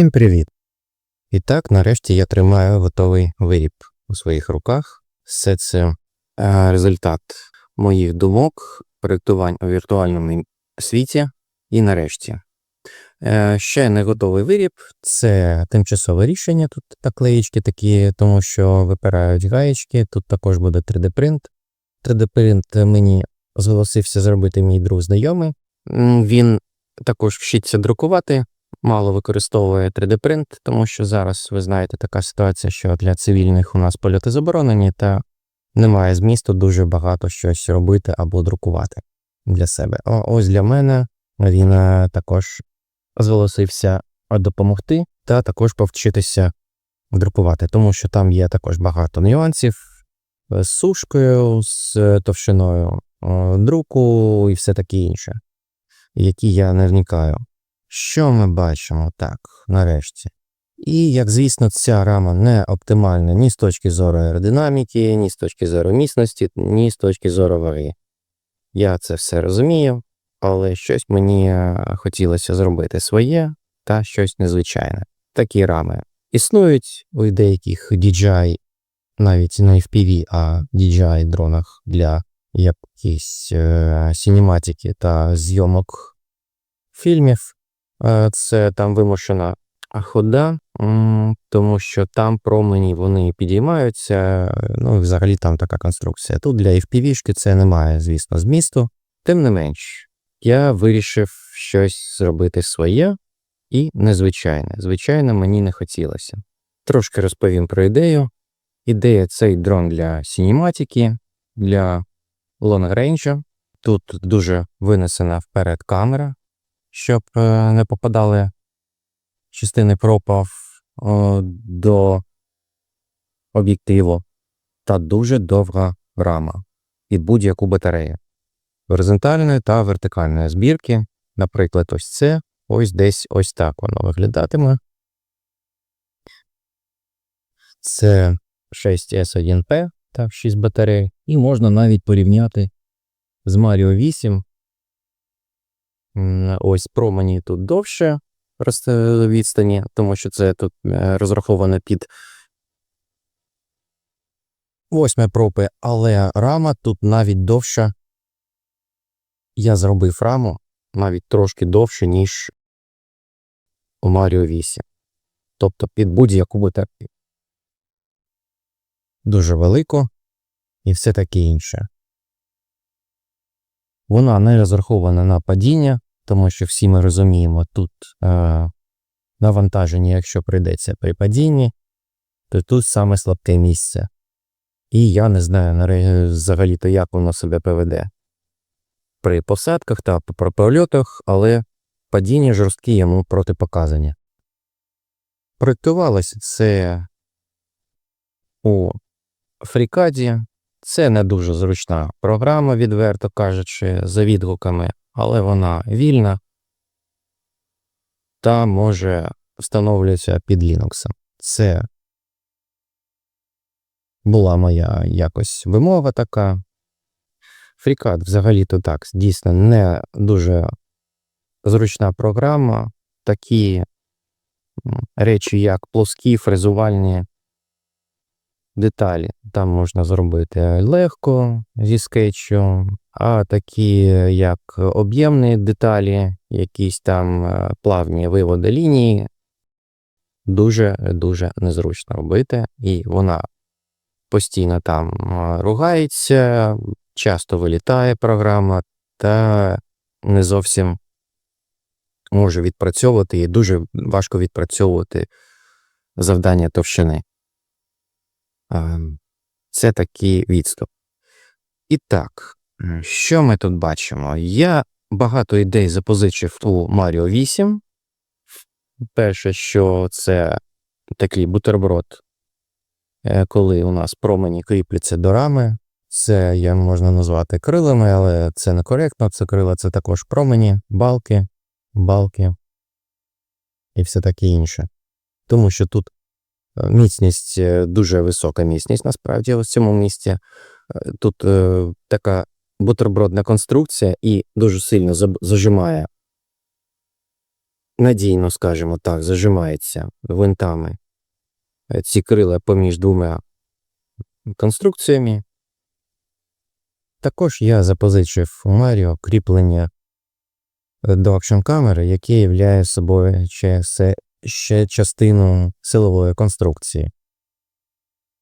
Всім привіт! І так, нарешті я тримаю готовий виріб у своїх руках. Все це е, результат моїх думок, проєктувань у віртуальному світі. І нарешті. Е, ще не готовий виріб. Це тимчасове рішення. Тут наклеїчки такі, тому що випирають гаєчки. Тут також буде 3D-принт. 3D-принт мені зголосився зробити мій друг знайомий. Він також вчиться друкувати мало використовує 3D-принт, тому що зараз ви знаєте така ситуація, що для цивільних у нас польоти заборонені, та немає змісту дуже багато щось робити або друкувати для себе. А ось для мене він е, також зголосився допомогти та також повчитися друкувати, тому що там є також багато нюансів з сушкою, з товщиною е, друку і все таке інше, які я не вникаю. Що ми бачимо так, нарешті? І, як звісно, ця рама не оптимальна ні з точки зору аеродинаміки, ні з точки зору міцності, ні з точки зору ваги. Я це все розумію, але щось мені е, хотілося зробити своє та щось незвичайне. Такі рами існують у деяких DJI, навіть не FPV, а DJI дронах для якихось е, синематики та зйомок фільмів. Е, Це там вимушена хода, тому що там промені вони підіймаються. Ну, взагалі там така конструкція. Тут для FPV-шки це немає, звісно, змісту. Тим не менш, я вирішив щось зробити своє і незвичайне. Звичайно, мені не хотілося. Трошки розповім про ідею. Ідея цей дрон для сінематики, для лонгрейнджа. Тут дуже винесена вперед камера, щоб е, не попадали частини пропав е, до об'єктиву, та дуже довга рама під будь-яку батарею. Горизонтальної та вертикальної збірки. Наприклад, ось це, ось десь ось так воно виглядатиме. Це 6S1P та 6 батарей. І можна навіть порівняти з Mario 8 М, Ось промені тут довше відстані, тому що це тут е, розраховано під восьми пропи, але рама тут навіть довша. Я зробив раму навіть трошки довше, ніж у Mario 8. Тобто під будь-яку батарею. Дуже велико і все таке інше. Вона не розрахована на падіння, тому що всі ми розуміємо, тут е, навантаження, якщо прийдеться при падінні, то тут саме слабке місце. І я не знаю взагалі-то, як воно себе поведе при посадках та при польотах, але падіння жорсткі йому протипоказані. Проєктувалося це у Фрікаді. Це не дуже зручна програма, відверто кажучи, за відгуками, але вона вільна та може встановлюватися під Linux. Це була моя якось вимова така. FreeCAD взагалі-то так, дійсно не дуже зручна програма. Такі речі, як плоскі фрезувальні деталі. Там можна зробити легко зі скетчу, а такі, як об'ємні деталі, якісь там е, плавні виводи лінії, дуже-дуже незручно робити, і вона постійно там е, ругається, часто вилітає програма, та не зовсім може відпрацьовувати, і дуже важко відпрацьовувати завдання товщини. Ем, Це такий відступ. І так, що ми тут бачимо? Я багато ідей запозичив у Mario 8. Перше, що це такий бутерброд, е, коли у нас промені кріпляться до рами. Це я можна назвати крилами, але це некоректно. Це крила це також промені, балки, балки і все таке інше. Тому що тут Міцність е, дуже висока міцність насправді у цьому місці. Е, Тут е, така бутербродна конструкція і дуже сильно зажимає надійно, скажімо так, зажимається гвинтами е, ці крила поміж двома конструкціями. Також я запозичив у Маріо кріплення е, до акшн камери, яке є собою ще, ще частину силової конструкції.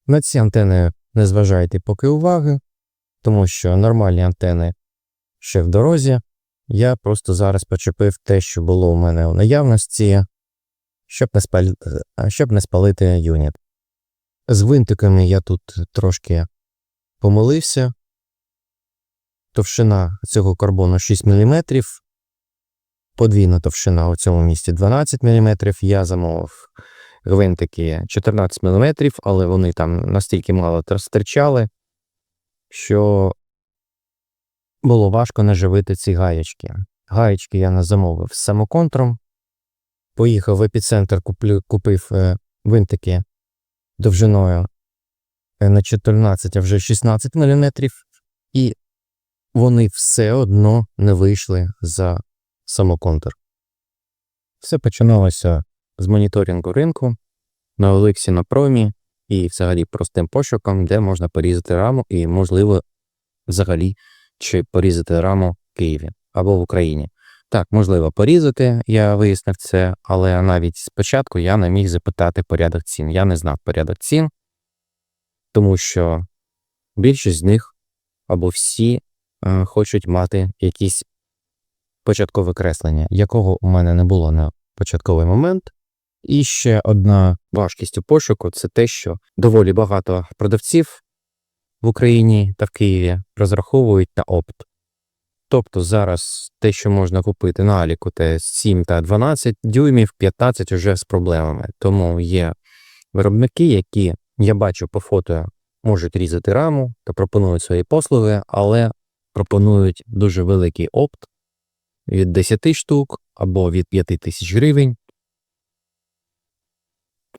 На ці антени не зважайте поки уваги, тому що нормальні антени ще в дорозі. Я просто зараз почепив те, що було у мене у наявності, щоб не спалити, щоб не спалити юніт. З винтиками я тут трошки помилився. Товщина цього карбону 6 мм. Подвійна товщина у цьому місці 12 мм. Я замовив гвинтики 14 мм, але вони там настільки мало стирчали, що було важко наживити ці гаєчки. Гаєчки я замовив з самоконтром. Поїхав в епіцентр, куплю, купив е, винтики довжиною е, на 14, а вже 16 мм, і вони все одно не вийшли за самоконтр. Все починалося з моніторингу ринку на Олексі на промі і взагалі простим пошуком, де можна порізати раму і, можливо, взагалі чи порізати раму в Києві або в Україні. Так, можливо, порізати, я вияснив це, але навіть спочатку я не міг запитати порядок цін. Я не знав порядок цін, тому що більшість з них або всі е, хочуть мати якісь початкове креслення, якого у мене не було на початковий момент. І ще одна важкість у пошуку це те, що доволі багато продавців в Україні та в Києві розраховують на опт. Тобто зараз те, що можна купити на Аліку, це 7 та 12 дюймів, 15 вже з проблемами. Тому є виробники, які я бачу по фото, можуть різати раму та пропонують свої послуги, але пропонують дуже великий опт від 10 штук або від 5 тисяч гривень.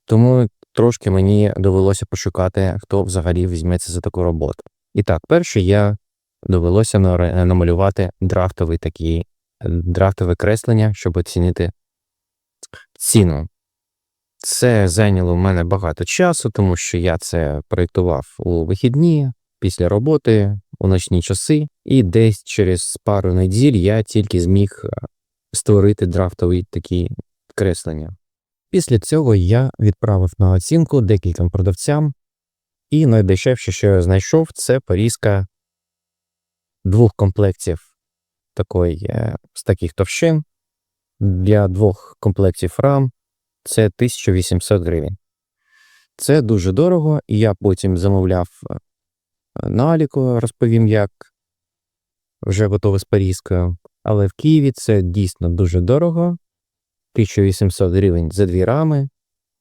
Тому трошки мені довелося пошукати, хто взагалі візьметься за таку роботу. І так, перше я довелося намалювати драфтовий такий, драфтове креслення, щоб оцінити ціну. Це зайняло в мене багато часу, тому що я це проєктував у вихідні, після роботи, у ночні часи, і десь через пару неділь я тільки зміг е, створити драфтові такі креслення. Після цього я відправив на оцінку декільком продавцям, і найдешевше, що я знайшов, це порізка двох комплектів такої, е, з таких товщин. Для двох комплектів рам це 1800 гривень. Це дуже дорого, і я потім замовляв е, наліку, розповім, як вже готове з порізкою. Але в Києві це дійсно дуже дорого. 1800 гривень за дві рами.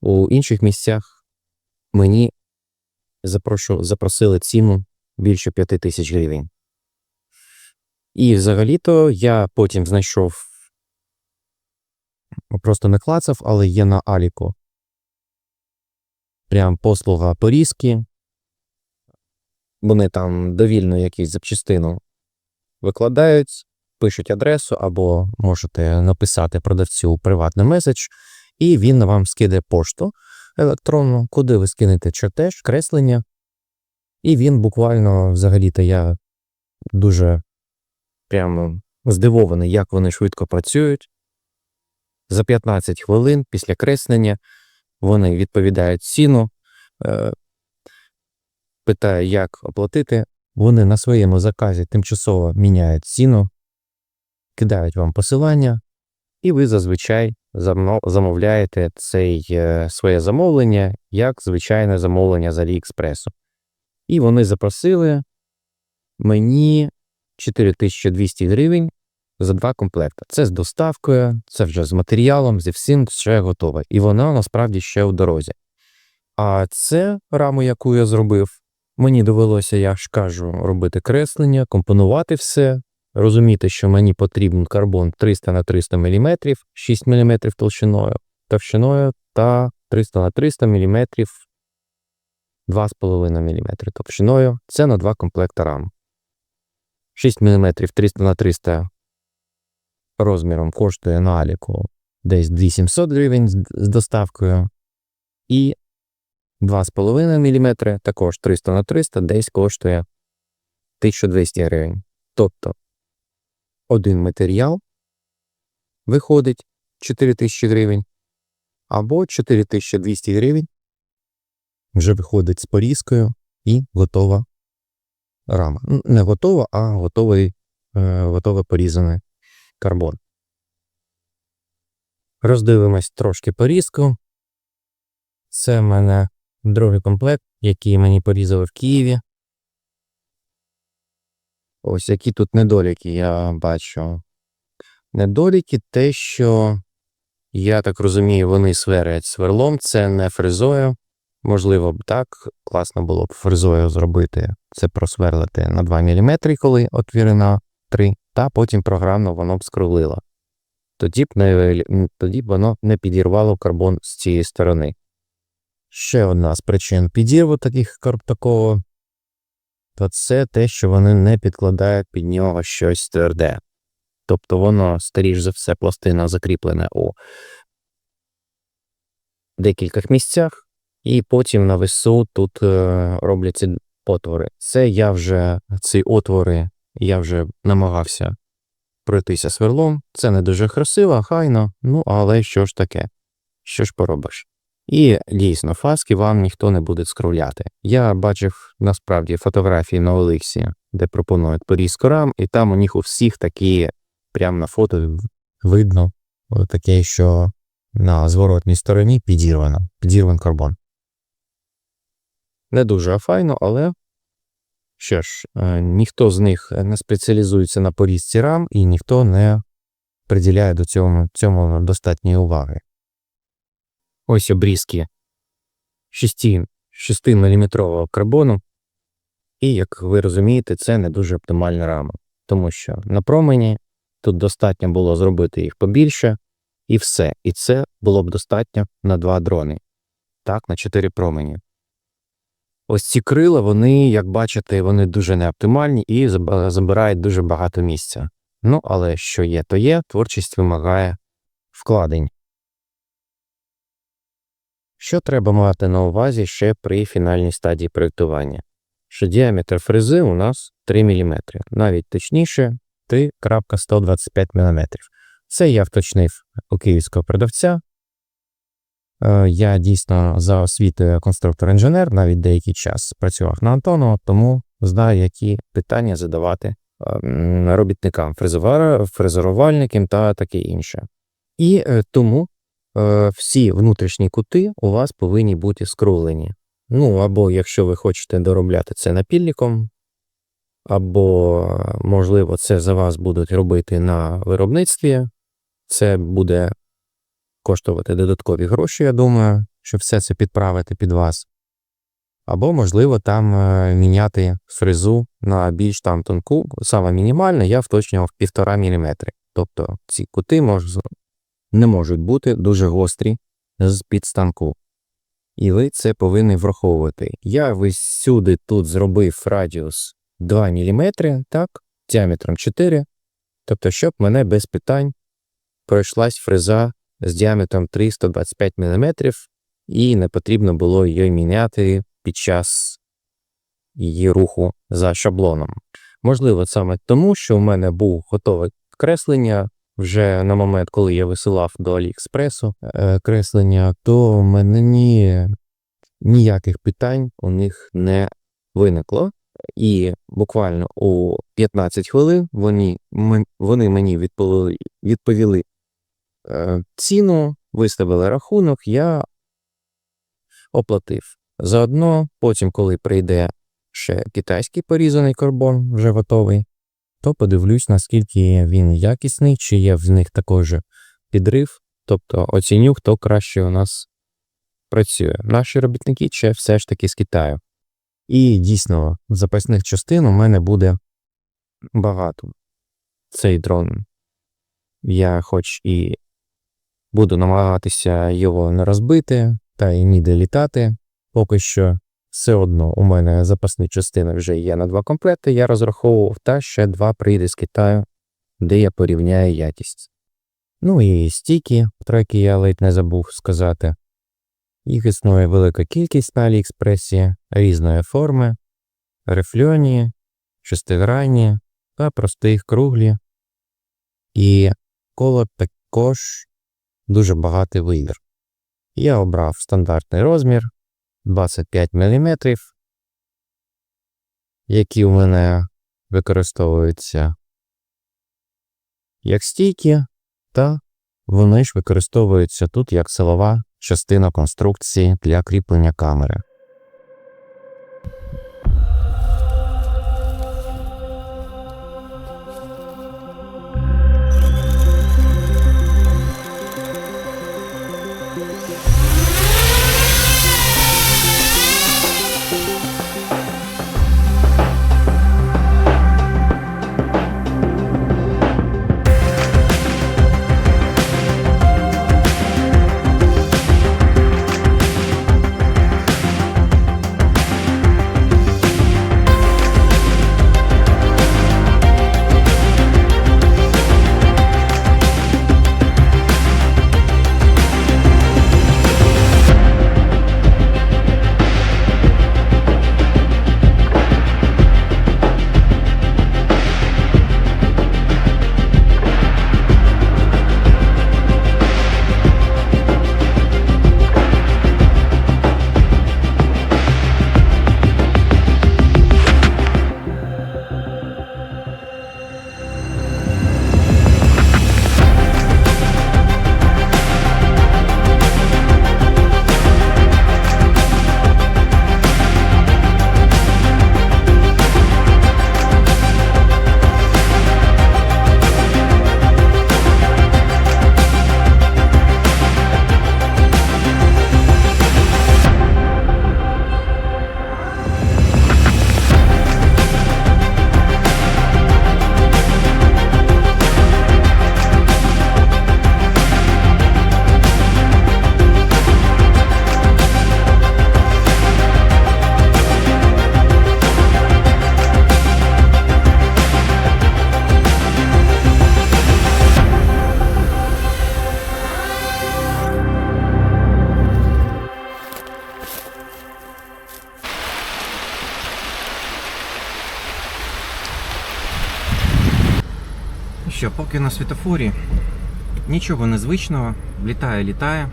У інших місцях мені запрошу, запросили ціну більше 5 тисяч гривень. І взагалі-то я потім знайшов просто не клацав, але є на Аліку. Прям послуга порізки. Вони там довільно якусь запчастину викладають пишуть адресу, або можете написати продавцю приватний меседж, і він вам скиде пошту електронну, куди ви скинете чертеж, креслення. І він буквально, взагалі-то я дуже прямо здивований, як вони швидко працюють. За 15 хвилин після креслення вони відповідають ціну, е, питає, як оплатити. Вони на своєму заказі тимчасово міняють ціну, кидають вам посилання, і ви зазвичай замовляєте цей, е, своє замовлення як звичайне замовлення з Аліекспресу. І вони запросили мені 4200 гривень за два комплекти. Це з доставкою, це вже з матеріалом, зі всім ще готове. І вона насправді ще у дорозі. А це раму, яку я зробив, мені довелося, я ж кажу, робити креслення, компонувати все, розуміти, що мені потрібен карбон 300 на 300 мм, 6 мм толщиною, товщиною та 300 на 300 мм 2,5 мм товщиною. Це на два комплекти рам. 6 мм 300 на 300 розміром коштує на аліку десь 2700 гривень з доставкою. І 2,5 мм також 300 на 300 десь коштує 1200 гривень. Тобто один матеріал виходить 4000 гривень, або 4200 гривень вже виходить з порізкою і готова рама. Не готова, а готовий, е, готове порізаний карбон. Роздивимось трошки порізку. Це в мене другий комплект, який мені порізали в Києві. Ось які тут недоліки я бачу. Недоліки те, що я так розумію, вони сверять сверлом, це не фрезою. Можливо б так, класно було б фрезою зробити, це просверлити на 2 мм, коли отвіри на 3, та потім програмно воно б скрулило. Тоді б, не, тоді б воно не підірвало карбон з цієї сторони. Ще одна з причин підірву таких такого, то це те, що вони не підкладають під нього щось тверде. Тобто воно, скоріш за все, пластина закріплена у декількох місцях, і потім на весу тут е, робляться отвори. Це я вже, ці отвори, я вже намагався пройтися сверлом. Це не дуже красиво, хайно, ну але що ж таке? Що ж поробиш? І дійсно, фаски вам ніхто не буде скруляти. Я бачив насправді фотографії на Олексі, де пропонують порізку рам, і там у них у всіх такі, прямо на фото видно, таке, що на зворотній стороні підірвано, підірван карбон. Не дуже файно, але що ж, е, ніхто з них не спеціалізується на порізці рам, і ніхто не приділяє до цього цьому достатньої уваги. Ось обрізки 6, 6 мм карбону. І, як ви розумієте, це не дуже оптимальна рама, тому що на промені тут достатньо було зробити їх побільше, і все. І це було б достатньо на два дрони. Так, на 4 промені. Ось ці крила, вони, як бачите, вони дуже неоптимальні і забирають дуже багато місця. Ну, але що є, то є, творчість вимагає вкладень. Що треба мати на увазі ще при фінальній стадії проєктування? Що діаметр фрези у нас 3 мм, навіть точніше 3.125 мм. Це я вточнив у київського продавця. Е, Я дійсно за освітою конструктор-інженер, навіть деякий час працював на Антону, тому знаю, які питання задавати ем, робітникам, фрезерувальникам та таке інше. І е, тому всі внутрішні кути у вас повинні бути скрулені. Ну, або якщо ви хочете доробляти це напільником, або, можливо, це за вас будуть робити на виробництві. Це буде коштувати додаткові гроші, я думаю, щоб все це підправити під вас. Або, можливо, там е, міняти фрезу на більш там тонку, саме мінімальне, я вточнював 1,5 мм. Тобто ці кути мож... не можуть бути дуже гострі з підстанку. І ви це повинні враховувати. Я ось сюди тут зробив радіус 2 мм, так, діаметром 4. Тобто, щоб мене без питань пройшлась фреза з діаметром 325 мм, і не потрібно було її міняти під час її руху за шаблоном. Можливо, саме тому, що в мене був готове креслення вже на момент, коли я висилав до Аліекспресу е, креслення, то в мене ні, ніяких питань у них не виникло. І буквально у 15 хвилин вони, вони мені відповіли, відповіли е, ціну, виставили рахунок, я оплатив. Заодно, потім, коли прийде ще китайський порізаний карбон, вже готовий, то подивлюсь, наскільки він якісний, чи є в них також підрив. Тобто оціню, хто краще у нас працює. Наші робітники чи все ж таки з Китаю. І дійсно, запасних частин у мене буде багато. Цей дрон. Я хоч і буду намагатися його не розбити, та й ніде літати. Поки що все одно у мене запасні частини вже є на два комплекти. Я розраховував та ще два прийде з Китаю, де я порівняю якість. Ну і стіки, про які я ледь не забув сказати. Їх існує велика кількість на Аліекспресі різної форми, рифльоні, шестигранні та простих круглі. І коло також дуже багатий вибір. Я обрав стандартний розмір 25 мм, які у мене використовуються як стійки, та вони ж використовуються тут як силова частина конструкції для кріплення камери. Що, поки на світофорі нічого незвичного, літає, літає.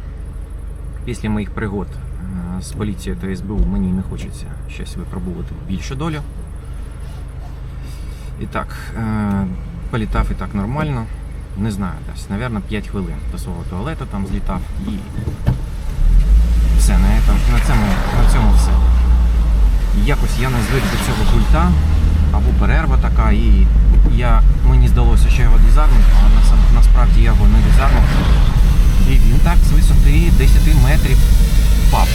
Після моїх пригод е, з поліцією та СБУ мені не хочеться щось випробувати більше долю. І так, е, політав і так нормально. Не знаю, десь, напевно, 5 хвилин до свого туалету там злітав і все, на, цьому, на цьому все. Якось я не звик до цього пульта, або перерва така, і я, мені здалося, що я дизармив, а насправді я його не дизармив. І він так з висоти 10 метрів впав.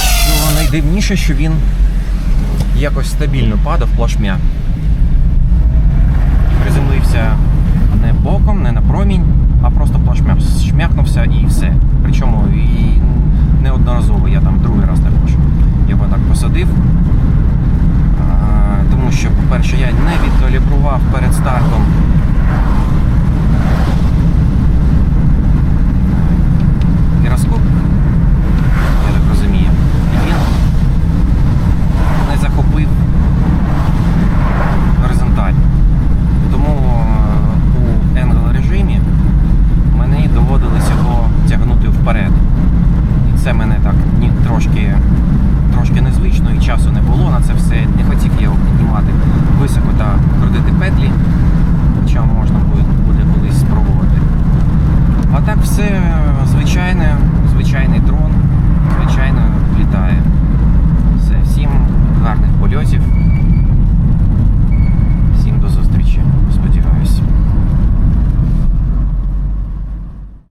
Що найдивніше, що він якось стабільно падав плашмя. Приземлився не боком, не на промінь, а просто плашмя шмякнувся і все. Причому і неодноразово, я там другий раз також його так посадив. Тому що, по-перше, я не відкалібрував перед стартом